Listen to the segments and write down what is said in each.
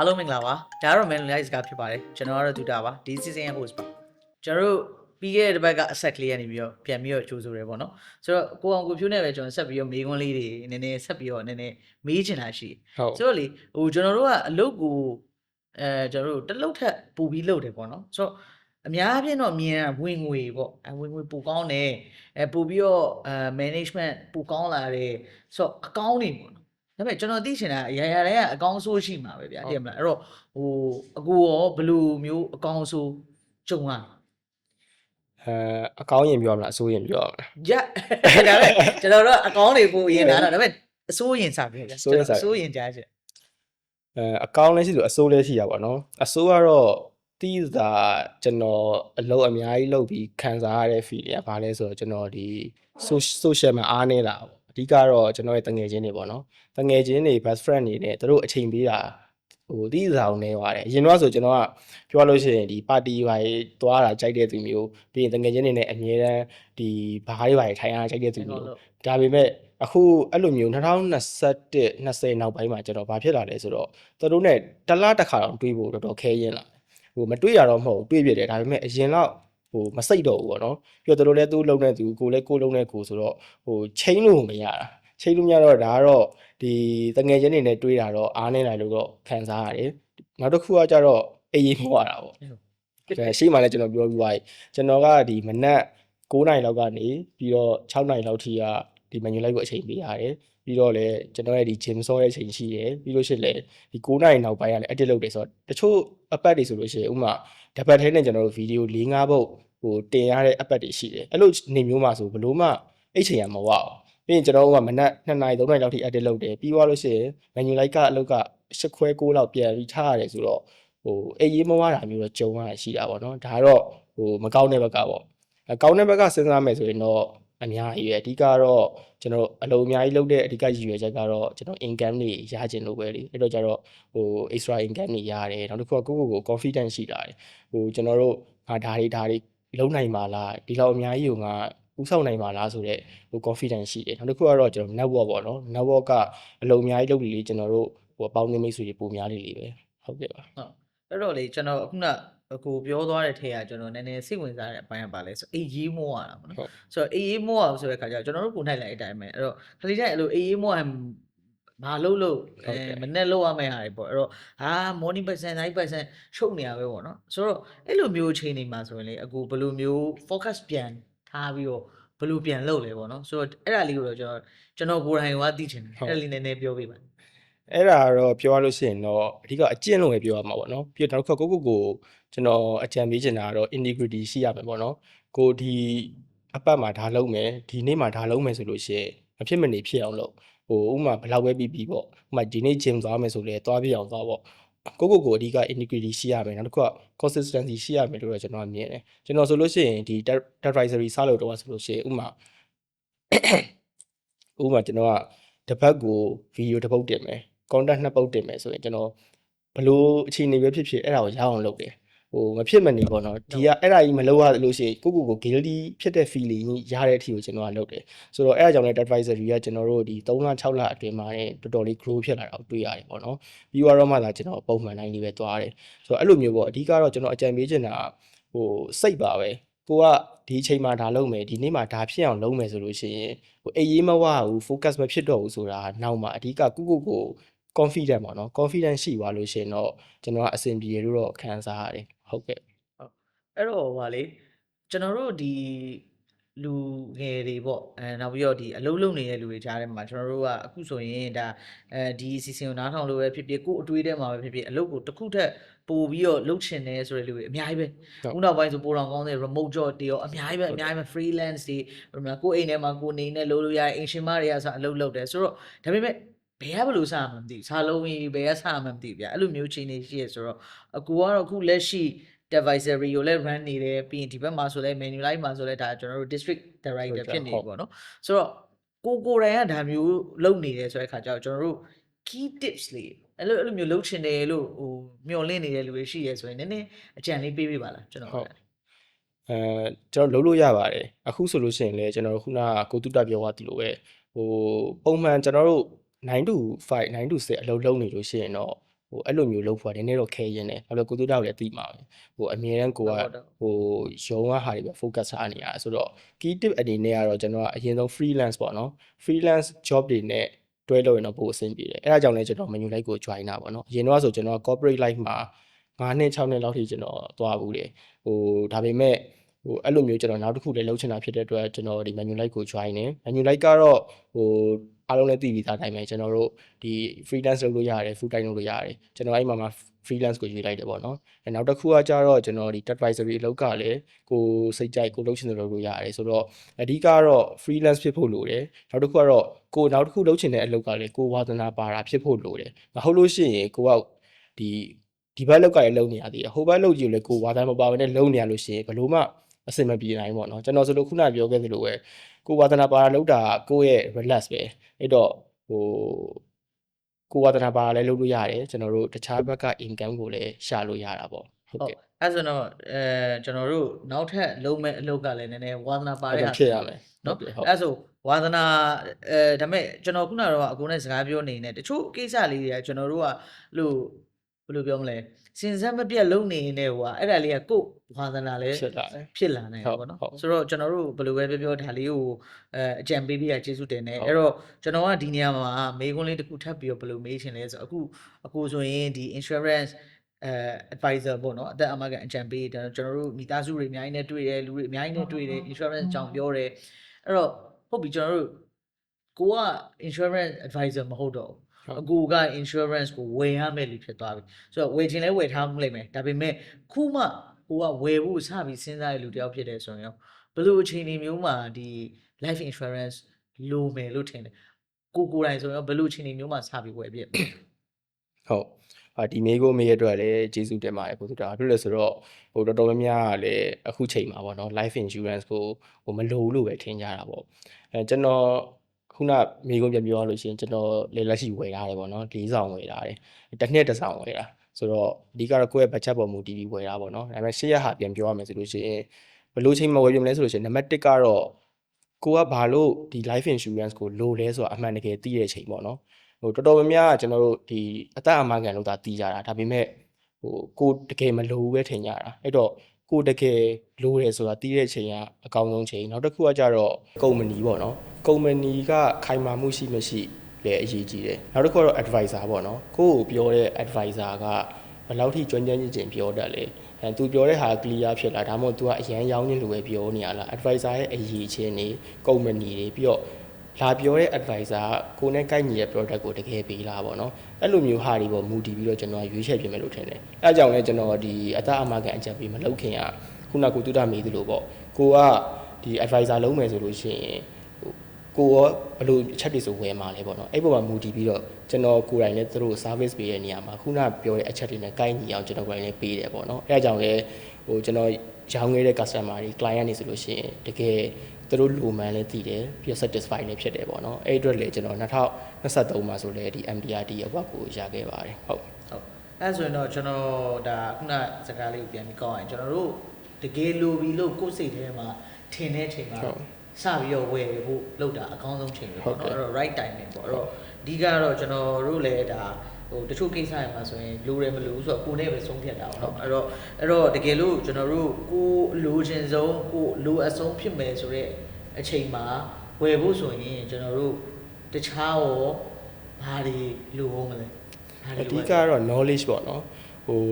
အားလုံးမင်္ဂလာပါဒါကတော့ Manual Live ကဖြစ်ပါတယ်ကျွန်တော်ကတော့ဒူတာပါဒီ season ရဲ့ host ပါကျွန်တော်တို့ပြီးခဲ့တဲ့တစ်ပတ်ကအဆက်ကလေးကနေပြီးတော့ပြန်ပြီးတော့ကြိုးဆိုရဲပေါ့နော်ဆိုတော့ကိုအောင်ကိုဖြိုးနဲ့ပဲကျွန်တော်ဆက်ပြီးတော့မေးခွန်းလေးတွေနည်းနည်းဆက်ပြီးတော့နည်းနည်းမေးချင်တာရှိဟုတ်ဆိုတော့လေဟိုကျွန်တော်တို့ကအလုပ်ကိုအဲကျွန်တော်တို့တစ်လုပ်ထက်ပူပြီးလုပ်တယ်ပေါ့နော်ဆိုတော့အများအားဖြင့်တော့မြင်ရဝင်ငွေပေါ့အဲဝင်ငွေပူကောင်းတယ်အဲပူပြီးတော့အဲ management ပူကောင်းလာတယ်ဆိုတော့အကောင်းနေပေါ့နော် ဒါပေမဲ့ကျွန်တော်သိချင်တာအရာရာတွေကအကောင်းဆိုးရှိမှာပဲဗျာသိရမလားအဲ့တော့ဟိုအကူရောဘယ်လိုမျိုးအကောင်းဆိုးကြုံရလဲအဲအကောင်းရင်ပြောမလားအဆိုးရင်ပြောမလားကြက်ဒါပေမဲ့ကျွန်တော်တို့အကောင်းတွေကိုအရင်နားတော့ဒါပေမဲ့အဆိုးရင်စားပြီဗျာအဆိုးရင်စားအဆိုးရင်ကြားချင်အဲအကောင်းလည်းရှိလို့အဆိုးလည်းရှိရပါတော့အဆိုးကတော့တီးစာကျွန်တော်အလုပ်အများကြီးလုပ်ပြီးခံစားရတဲ့ feel တွေကဘာလဲဆိုတော့ကျွန်တော်ဒီ social မှာအားနေတာပေါ့အ ဓိကတော့ကျွန်တော်ရဲ့တငယ်ချင်းတွေပေါ့နော်တငယ်ချင်းတွေ best friend တွေနဲ့သူတို့အချိန်ပေးတာဟိုတီးစာကိုနေပါတယ်အရင်တော့ဆိုကျွန်တော်ကပြောလို့ရှိရင်ဒီပါတီဘာကြီးသွားတာကြိုက်တဲ့သူမျိုးပြီးရင်တငယ်ချင်းတွေနဲ့အမြဲတမ်းဒီဘားတွေဘာကြီးထိုင်ရတာကြိုက်တဲ့သူမျိုးဒါပေမဲ့အခုအဲ့လိုမျိုး2021 20နောက်ပိုင်းမှာကျွန်တော်ဘာဖြစ်လာလဲဆိုတော့သူတို့ ਨੇ တစ်လားတစ်ခါတော့တွေးဖို့တော်တော်ခဲရင်လာဟိုမတွေးရတော့မဟုတ်ဘူးတွေးပြတယ်ဒါပေမဲ့အရင်တော့ ဟိုမစိတ်တော့ဘူးပေါ့နော်ပြီးတော့သူတို့လည်းသူ့လုံးနဲ့သူကိုလည်းကိုလုံးနဲ့ကိုဆိုတော့ဟိုချိန်လို့မရတာချိန်လို့မရတော့ဒါကတော့ဒီတငယ်ချင်းတွေနဲ့တွေးတာတော့အားနေလိုက်လို့တော့ခံစားရတယ်နောက်တစ်ခုကကြတော့အေးရေးမဝတာပေါ့အဲရှေ့မှာလည်းကျွန်တော်ပြောပြီးသွားပြီကျွန်တော်ကဒီမနက်9နာရီလောက်ကနေပြီးတော့6နာရီလောက်ထိကဒီ menu live ကိုအချိန်ပေးရတယ်ပြီးတော့လည်းကျွန်တော်ရဲ့ဒီ gym ဆောရဲ့အချိန်ရှိတယ်ပြီးလို့ရှိရင်လည်းဒီ9နာရီနောက်ပိုင်းကလည်း edit လုပ်တယ်ဆိုတော့တချို့အပတ်တွေဆိုလို့ရှိရင်ဥပမာ တစ်ပတ်ထဲနဲ့ကျွန်တော်တို့ဗီဒီယို၄၅ပုတ်ဟိုတင်ရတဲ့အပတ်တွေရှိတယ်အဲ့လိုနေမျိုးမှာဆိုဘလို့မှအိတ်ချိန်ရမဝအောင်ပြီးရင်ကျွန်တော်တို့ကမနက်2နာရီ3နာရီလောက်ထိ edit လုပ်တယ်ပြီးသွားလို့ရှိရင် menu live ကအလုပ်က8ခွဲ9လောက်ပြန်ပြီးထားရတယ်ဆိုတော့ဟိုအေးရေးမဝတာမျိုးတော့ကြုံရရှိတာပေါ့နော်ဒါကတော့ဟိုမကောင်းတဲ့ဘက်ကပေါ့အကောင်းတဲ့ဘက်ကစဉ်းစားမယ်ဆိုရင်တော့ အများကြီးပဲအဓိကတော့ကျွန်တော်အလုပ်အများကြီးလုပ်တဲ့အဓိကရည်ရွယ်ချက်ကတော့ကျွန်တော် income တွေရချင်လို့ပဲလေအဲ့တော့ကျတော့ဟို extra income တွေရတယ်နောက်တစ်ခုကကိုယ့်ကိုယ်ကို confidence ရှိလာတယ်ဟိုကျွန်တော်တို့ငါဒါတွေဒါတွေလုံးနိုင်ပါလားဒီလောက်အများကြီးကိုငါဥဆောင်နိုင်ပါလားဆိုတော့ဟို confidence ရှိတယ်နောက်တစ်ခုကတော့ကျွန်တော် network ပေါ့နော် network ကအလုပ်အများကြီးလုပ်နေလေကျွန်တော်တို့ဟိုအပေါင်းအသင်းမိတ်ဆွေတွေပုံများလေးလေးပဲဟုတ်ကဲ့ပါအဲ့တော့လေကျွန်တော်ခုန အကူပြောသွားတဲ့ထဲကကျွန်တော်နည်းနည်းစိတ်ဝင်စားတဲ့အပိုင်းကပါလဲဆိုအေးရေးမိုးရတာပေါ့နော်ဟုတ်ဆိုတော့အေးရေးမိုးရအောင်ဆိုတဲ့ခါကျတော့ကျွန်တော်တို့ပုံထိုက်လိုက်တဲ့အတိုင်းပဲအဲ့တော့ခလီတိုင်းအဲ့လိုအေးရေးမိုးရဘာလို့လို့ဟုတ်အဲကဲ့မနဲ့လောက်ရမယ့်ဟာတွေပေါ့အဲ့တော့ဟာ morning person night person ရှုပ်နေရပဲပေါ့နော်ဆိုတော့အဲ့လိုမျိုးအချိန်နေမှာဆိုရင်လေအကူဘယ်လိုမျိုး focus ပြန်ထားပြီးတော့ဘယ်လိုပြန်လုပ်လဲပေါ့နော်ဆိုတော့အဲ့ဒါလေးကိုတော့ကျွန်တော်ကျွန်တော်ကိုယ်တိုင်ကသိချင်တယ်ဟုတ်အဲ့ဒါလေးနည်းနည်းပြောပြပါ အဲ့ဒါကတော့ပြောရလို့ရှိရင်တော့အဓိကအကျင့်လို့ပဲပြောရမှာပေါ့နော်ပြီးတော့နောက်တစ်ခါကိုကိုကိုကျွန်တော်အကြံပေးချင်တာကတော့ integrity ရှိရမယ်ပေါ့နော်ကိုဒီအပတ်မှာဒါလုပ်မယ်ဒီနေ့မှာဒါလုပ်မယ်ဆိုလို့ရှိရင်မဖြစ်မနေဖြစ်အောင်လုပ်ဟိုဥပမာဘယ်လောက်ပဲပြီးပြီးပေါ့ဥပမာဒီနေ့ gym သွားမယ်ဆိုလဲသွားပြအောင်သွားပေါ့ကိုကိုကိုအဓိက integrity ရှိရမယ်နောက်တစ်ခုက consistency ရှိရမယ်လို့တော့ကျွန်တော်မြင်တယ်ကျွန်တော်ဆိုလို့ရှိရင်ဒီ advisory စလို့တော့ဆိုလို့ရှိရင်ဥပမာဥပမာကျွန်တော်ကတစ်ပတ်ကိုဗီဒီယိုတစ်ပုတ်တင်မယ် content နှစ်ပုတ်တင်မယ်ဆိုရင်ကျွန်တော်ဘလို့အခြေအနေပဲဖြစ်ဖြစ်အဲ့ဒါကိုရအောင်လုပ်တယ်ဟိုမဖြစ်မနေပေါ့နော်ဒီကအဲ့ဒါကြီးမလုပ်ရလို့ရှိရင်ကိုကိုကို guilty ဖြစ်တဲ့ feeling ကြီးရတဲ့အထိကိုကျွန်တော်ကလုပ်တယ်ဆိုတော့အဲ့ဒါကြောင့်လည်း advisory ကကျွန်တော်တို့ဒီ3လ6လအတွင်းမှာလည်းတော်တော်လေး grow ဖြစ်လာတာကိုတွေ့ရတယ်ပေါ့နော်ပြီးတော့မှသာကျွန်တော်ပုံမှန်တိုင်းလေးပဲသွားတယ်ဆိုတော့အဲ့လိုမျိုးပေါ့အဓိကတော့ကျွန်တော်အကြံပေးချင်တာဟိုစိတ်ပါပဲကိုကဒီအချိန်မှာဒါလုပ်မယ်ဒီနေ့မှာဒါဖြစ်အောင်လုပ်မယ်ဆိုလို့ရှိရင်ဟိုအေးရေးမဝဘူး focus မဖြစ်တော့ဘူးဆိုတာနောက်မှအဓိကကိုကိုကို confident ပေါ့နော် confident ရှိသွားလို့ရှိရင်တော့ကျွန်တော်ကအဆင်ပြေလို့တော့ခံစားရတယ်ဟုတ်ကဲ့အဲ့တော့ဗာလေကျွန်တော်တို့ဒီလူငယ်တွေပေါ့အဲနောက်ပြီးတော့ဒီအလုံးလုံးနေတဲ့လူတွေကြားထဲမှာကျွန်တော်တို့ကအခုဆိုရင်ဒါအဲဒီစီစဉ်ကိုနားထောင်လို့ပဲဖြစ်ဖြစ်ကိုယ်အတွေးထဲမှာပဲဖြစ်ဖြစ်အလုပ်ကိုတစ်ခုထက်ပို့ပြီးတော့လုပ်ချင်တယ်ဆိုတဲ့လူတွေအများကြီးပဲဟုတ်ခုနောက်ပိုင်းဆိုပိုတော်ကောင်းတဲ့ remote job တွေရောအများကြီးပဲအများကြီးပဲ freelance တွေဟိုမှာကိုယ်အိမ်ထဲမှာကိုယ်နေနဲ့လုပ်လို့ရတယ်အင်ရှင်မတွေကဆိုအလုပ်လုပ်တယ်ဆိုတော့ဒါပေမဲ့ ဘယ်ကဘယ်လိုစရမှန်းမသိဘူးစားလုံးကြီးဘယ်ကစရမှန်းမသိဘူးဗျအဲ့လိုမျိုးချိန်နေရှိရဆိုတော့အကူကတော့အခုလက်ရှိ advisory ကိုလည်း run နေတယ်ပြီးရင်ဒီဘက်မှာဆိုလည်း menu live မှာဆိုလည်းဒါကျွန်တော်တို့ district director ဖြစ်နေပြီပေါ့နော်ဆိုတော့ကိုကိုယ်တိုင်ကဒါမျိုးလုပ်နေတယ်ဆိုတဲ့ခါကျတော့ကျွန်တော်တို့ key tips လေးအဲ့လိုအဲ့လိုမျိုးလုပ်ချင်တယ်လို့ဟိုမျှော်လင့်နေတဲ့လူတွေရှိရဲဆိုရင်နည်းနည်းအကြံလေးပေးပေးပါလားကျွန်တော်ဟုတ်အဲကျွန်တော်လုပ်လို့ရပါတယ်အခုဆိုလို့ရှိရင်လည်းကျွန်တော်တို့ခုနကကိုတုတပြောသွားသလိုပဲဟိုပုံမှန်ကျွန်တော်တို့ 9 to 5 9 to 6အလုပ်လုပ်နေလို့ရှိရင်တော့ဟိုအဲ့လိုမျိုးလုပ်ဖို့ကနည်းနည်းတော့ခဲရင်တယ်အဲ့လိုကိုတူတောက်လည်းသိမှာပဲဟိုအမြဲတမ်းကိုကဟုတ်တော့ဟိုရုံးကဟာတွေပဲ focus ထားနေရဆိုတော့ key tip အနေနဲ့ကတော့ကျွန်တော်ကအရင်ဆုံး freelance ပေါ့နော် freelance job တွေနဲ့တွဲလို့ရင်တော့ပိုအဆင်ပြေတယ်အဲ့ဒါကြောင့်လည်းကျွန်တော် menu light ကို join တာပေါ့နော်အရင်တော့ဆိုကျွန်တော် corporate life မှာ9နှစ်6နှစ်လောက်ထိကျွန်တော်သွားဘူးတယ်ဟိုဒါပေမဲ့ ဟိုအဲ့လိုမျိုးကျွန်တော်နောက်တစ်ခုလည်းလုပ်ချင်တာဖြစ်တဲ့အတွက်ကျွန်တော်ဒီ menu light ကို join နေ menu light ကတော့ဟိုအားလုံးလည်းသိပြီးသားတိုင်းပဲကျွန်တော်တို့ဒီ freelance လုပ်လို့ရတယ် full time လုပ်လို့ရတယ်ကျွန်တော်အဲ့မှာမှာ freelance ကိုရွေးလိုက်တယ်ပေါ့နော်အဲနောက်တစ်ခုကကြတော့ကျွန်တော်ဒီ advisory အလုပ်ကလည်းကိုစိတ်ကြိုက်ကိုလုပ်ချင်တယ်လုပ်လို့ရတယ်ဆိုတော့အဓိကတော့ freelance ဖြစ်ဖို့လိုတယ်နောက်တစ်ခုကတော့ကိုနောက်တစ်ခုလုပ်ချင်တဲ့အလုပ်ကလည်းကိုဝါသနာပါတာဖြစ်ဖို့လိုတယ်မဟုတ်လို့ရှိရင်ကိုကဒီဒီဘက်လောက်ကလည်းလုပ်နေရသေးတယ်ဟိုဘက်လုပ်ကြည့်လို့ကိုဝါသနာမပါဘဲနဲ့လုပ်နေရလို့ရှိရင်ဘယ်လို့မှ အဆင်မပြေနိုင်ဘူးပေါ့နော်ကျွန်တော်ဆိုလို့ခုနပြောခဲ့သလိုပဲကိုဝါသနာပါတာလုပ်တာကိုယ့်ရဲ့ relax ပဲအဲ့တော့ဟိုကိုဝါသနာပါတာလည်းလုပ်လို့ရတယ်ကျွန်တော်တို့တခြားဘက်က income ကိုလည်းရှာလို့ရတာပေါ့ဟုတ်ဟုတ်ကဲ့အဲ့ဆိုတော့အဲကျွန်တော်တို့နောက်ထပ်လုံးမဲ့အလုပ်ကလည်းနည်းနည်းဝါသနာပါအဲ့တဲ့ဒါဟာဖြစ်ရမယ်နော်ဟုတ်ကဲ့ဟုတ်အဲ့ဆိုဝါသနာအဲဒါပေမဲ့ကျွန်တော်ခုနကတော့အကိုနဲ့စကားပြောနေနေတချို့ကိစ္စလေးတွေကကျွန်တော်တို့ကလို့ ဘယ်လိုပြောမလဲစင်စက်မပြတ်လုံနေနေဟိုကအဲ့ဒါလေးကကို့ဝါသနာလဲဖြစ်လာတယ်ဖြစ်လာနေတယ်ဟုတ်ပေါ့နော်ဟုတ်ဆိုတော့ကျွန်တော်တို့ဘယ်လိုပဲပြောပြောဒါလေးကိုအဲအကြံပေးပြီးရကျေးဇူးတင်တယ်ဟုတ်အဲ့တော့ကျွန်တော်ကဒီနေရာမှာမေးခွန်းလေးတစ်ခုထပ်ပြီးတော့ဘယ်လိုမေးချင်လဲဆိုတော့အခုအခုဆိုရင်ဒီ insurance အဲ advisor ပေါ့နော်အသက်အမကန်အကြံပေးဒါကျွန်တော်တို့မိသားစုတွေအများကြီးနဲ့တွေ့တယ်လူတွေအများကြီးနဲ့တွေ့တယ် insurance အကြောင်းပြောတယ်အဲ့တော့ဟုတ်ပြီကျွန်တော်တို့ကိုက insurance advisor မဟုတ်တော့ဘူးဟုတ် အကူက insurance ကိုဝယ်ရမယ်လို့ဖြစ်သွားပြီဆိုတော့ဝယ်ခြင်းလဲဝယ်ထားမှုလိမ့်မယ်ဒါပေမဲ့ခုမှကိုကဝယ်ဖို့စပြီးစဉ်းစားရလူတယောက်ဖြစ်တယ်ဆိုရင်ရောဘယ်လိုအခြေအနေမျိုးမှာဒီ life insurance လိုမယ်လို့ထင်တယ်ကိုကိုယ်တိုင်ဆိုရင်ရောဘယ်လိုအခြေအနေမျိုးမှာစပြီးဝယ်ပြစ်ဟုတ်အာဒီမေးကိုမေးရတဲ့အတွက်လည်းကျေးဇူးတင်ပါတယ်ကိုသူတာဘာဖြစ်လဲဆိုတော့ဟိုတော်တော်များများကလည်းအခုချိန်မှာပေါ့နော် life insurance ကိုဟိုမလိုဘူးလို့ပဲထင်ကြတာပေါ့အဲကျွန်တော် ခုနမေးခွန်းပြန်ပြောရလို့ရှိရင်ကျွန်တော်လေလက်ရှိဝယ်ထားတယ်ပေါ့နော်၄ဆောင်ဝယ်ထားတယ်တစ်နှစ်တစ်ဆောင်ဝယ်တာဆိုတော့အဓိကတော့ကိုယ့်ရဲ့ budget ပေါ်မူတည်ပြီးဝယ်တာပေါ့နော်ဒါပေမဲ့ရှေ့ရဟာပြန်ပြောရမယ်ဆိုလို့ရှိရင်ဘယ်လိုချိန်မှာဝယ်ပြမလဲဆိုလို့ရှိရင်နံပါတ်1ကတော့ကိုကဘာလို့ဒီ life insurance ကိုလိုလဲဆိုတာအမှန်တကယ်သိတဲ့ချိန်ပေါ့နော်ဟိုတော်တော်များများကကျွန်တော်တို့ဒီအသက်အမကန်လို့သာတီးကြတာဒါပေမဲ့ဟိုကိုတကယ်မလိုဘူးပဲထင်ကြတာအဲ့တော့ကိုတကယ်လိုတယ်ဆိုတာတီးတဲ့ချိန်ကအကောင်းဆုံးချိန်နောက်တစ်ခုကကြတော့ကုမ္ပဏီပေါ့နော် ကုမ္ပဏီကခိုင်မာမှုရှိမရှိလည်းအရေးကြီးတယ်နောက်တစ်ခုကတော့ advisor ပေါ့နော်ကိုယ့်ကိုပြောတဲ့ advisor ကဘယ်လောက်ထိကျွမ်းကျင်ကျင်ပြောတတ်လဲအဲသူပြောတဲ့ဟာ clear ဖြစ်လာဒါမှမဟုတ် तू ကအရန်ရောင်းနေလို့ပဲပြောနေရလား advisor ရဲ့အရေးချင်းတွေကုမ္ပဏီတွေပြီးတော့လာပြောတဲ့ advisor ကကိုယ်နဲ့ကိုက်ညီတဲ့ product ကိုတကယ်ပေးလာပါတော့။အဲ့လိုမျိုးဟာတွေပေါ်မူတည်ပြီးတော့ကျွန်တော်ရွေးချယ်ပြင်မယ်လို့ထင်တယ်။အဲအကြောင်းလဲကျွန်တော်ဒီအသားအမကန်အကြံပေးမလုပ်ခင်ကခုနကကိုတူတာမေးသလိုပေါ့။ကိုကဒီ advisor လုံးမယ်ဆိုလို့ရှိရင်ဟို ကိုရောဘယ်လိုအချက်တွေဆိုဝယ်မှာလဲပေါ့နော်။အဲ့ပေါ်မှာမူတည်ပြီးတော့ကျွန်တော်ကိုယ်တိုင်လည်းသူတို့ service ပေးတဲ့နေရာမှာခုနပြောတဲ့အချက်တွေနဲ့ကိုက်ညီအောင်ကျွန်တော်ကိုယ်တိုင်လည်းပေးတယ်ပေါ့နော်။အဲအကြောင်းလဲဟိုကျွန်တော်ရောင်းခဲ့တဲ့ customer တွေ client တွေဆိုလို့ရှိရင်တကယ်သူတို့လူမှန်လည်းသိတယ်ပြီးတော့ satisfy လည်းဖြစ်တယ်ပေါ့နော်အဲ့အတွက်လည်းကျွန်တော်2023မှာဆိုလည်းဒီ MDRT အဝတ်ကိုရခဲ့ပါတယ်ဟုတ်ဟုတ်အဲ့ဆိုရင်တော့ကျွန်တော်ဒါခုနစကားလေးကိုပြန်ပြီးကောင်းရင်ကျွန်တော်တို့တကယ်လိုပြီလို့ကိုယ်စိတ်ထဲမှာထင်တဲ့အချိန်မှာဟုတ် စပြီးတော့ဝယ်ဖို့လုပ်တာအကောင်းဆုံးချိန်ပဲဟုပေါ့တ်ကဲ့နော်အဲ့တော့ right timing ပေါ့အဲ့တော့အဓိကတော့ကျွန်တော်တို့လည်းဒါဟိုတချို့ကိစ္စတွေမှာဆိုရင်လိုတယ်မလိုဘူးဆိုတော့ကိုယ်နဲ့ပဲဆုံးဖြတ်တာပေါ့နော်အဲ့တော့အဲ့တော့တကယ်လို့ကျွန်တော်တို့ကိုယ်လိုချင်ဆုံးကိုယ်လိုအပ်ဆုံးဖြစ်မယ်ဆိုတော့အချိန်မှာဝယ်ဖို့ဆိုရင်ကျွန်တော်တို့တခြားရောဘာတွေလိုအောင်မလဲဘာတွေအလိုဓိအပ်လဲကတော့ knowledge ပေါ့နော် ဟို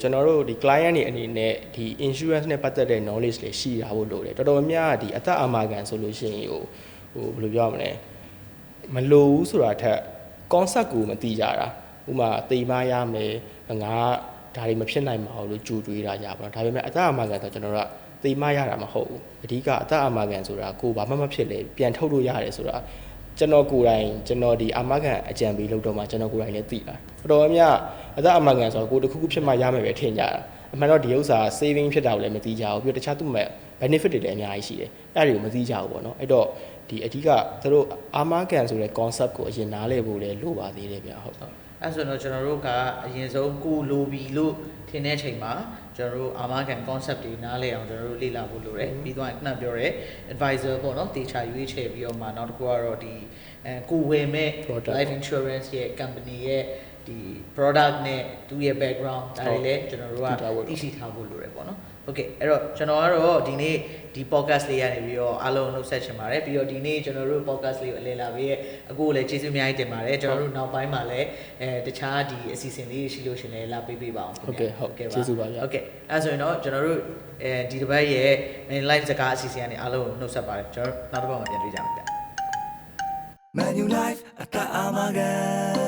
ကျွန်တော်တို့ဒီ client တွေအနေနဲ့ဒီ insurance နဲ့ပတ်သက်တဲ့ knowledge တွေရှိတာဖို့လိုတယ်တော်တော်များများကဒီအသက်အာမခံဆိုလို့ရှိရင်ဟိုဟိုဘယ်လိုပြောရမလဲမလိုဘူးဆိုတာထက် concept ကိုမသိကြတာဥပမာတိမ်မရမယ်ငါဒါတွေမဖြစ်နိုင်ပါဘူးလို့ကြိုတွေးတာကြပါတော့ဒါပေမဲ့အသက်အာမခံဆိုကျွန်တော်တို့ကတိမ်မရတာမဟုတ်ဘူးအဓိကအသက်အာမခံဆိုတာကိုဘာမှမဖြစ်လေပြန်ထုတ်လို့ရတယ်ဆိုတာ ကျွန်တော်ကိုယ်တိုင်ကျွန်တော်ဒီအာမခံအကြံပေးလို့တော့မှကျွန်တော်ကိုယ်တိုင်လည်းသိတာတော်တော်များများအသက်အာမခံဆိုတော့ကိုယ်တစ်ခုခုဖြစ်မှရမယ်ပဲထင်ကြတာအမှန်တော့ဒီဥစ္စာ saving ဖြစ်တာကိုလည်းမသိကြဘူးပြီးတော့တခြားသူ့မဲ့ benefit တွေလည်းအများကြီးရှိတယ်အဲ့ဒါတွေကိုမသိကြဘူးပေါ့နော်အဲ့တော့ဒီအဓိကသူတို့အာမခံဆိုတဲ့ concept ကိုအရင်နားလည်ဖို့လည်းလိုပါသေးတယ်ဗျဟုတ်အဲ့ဆိုတော့ကျွန်တော်တို့ကအရင်ဆုံးကိုလိုဘီလို့ထင်တဲ့အချိန်မှာ ကျွန်တော်တို့အာမခံ concept တွေနားလည်အောင်ကျွန်တော်တို့လေ့လာဖို့လိုတယ်ပြီးတော့ခုနပြောရဲ advisor ပေါ့နော်တေချာရွေးချယ်ပြီးတော့မှနောက်တစ်ခုကတော့ဒီအဲကိုဝယ်မဲ့ Product life insurance ရဲ့ company ရဲ့ဒီ product နဲ့သူ့ရဲ့ background ဒါတွေလည်းကျွန်တော်တို့ကသိထားဖို့လိုသိရှိထားဖို့လိုတယ်ပေါ့နော် โอเคအဲ့တော့ကျွန်တော်ကတော့ဒီနေ့ဒီ podcast လေးရနေပြီးတော့အားလုံးနှုတ်ဆက်ချင်ပါတယ်ပြီးတော့ဒီနေ့ကျွန်တော်တို့ podcast လေးကိုအလည်လာပြီးရဲ့အခုကိုလည်းကျေးဇူးအများကြီးတင်ပါတယ်ကျွန်တော်တို့နောက်ပိုင်းမှာလည်းအဲတခြားဒီအစီအစဉ်လေးတွေရှိလို့ရှရင်လည်းလာပေးပေးပါအောင်ခင် ဟုတ် ဗျာ ကဲ့ဟုတ် ကဲ့ ကျေးဇူးပါဗျာ โอเคအဲ့ဆိုရင်တော့ကျွန်တော်တို့အဲဒီတစ်ပတ်ရဲ့ main live စကားအစီအစဉ်ကနေအားလုံးကိုနှုတ်ဆက်ပါတယ်ကျွန်တော်တို့နောက်တစ်ပတ်မှာပြန်တွေ့ကြမယ်ဗျာ Manulife at the Amagan.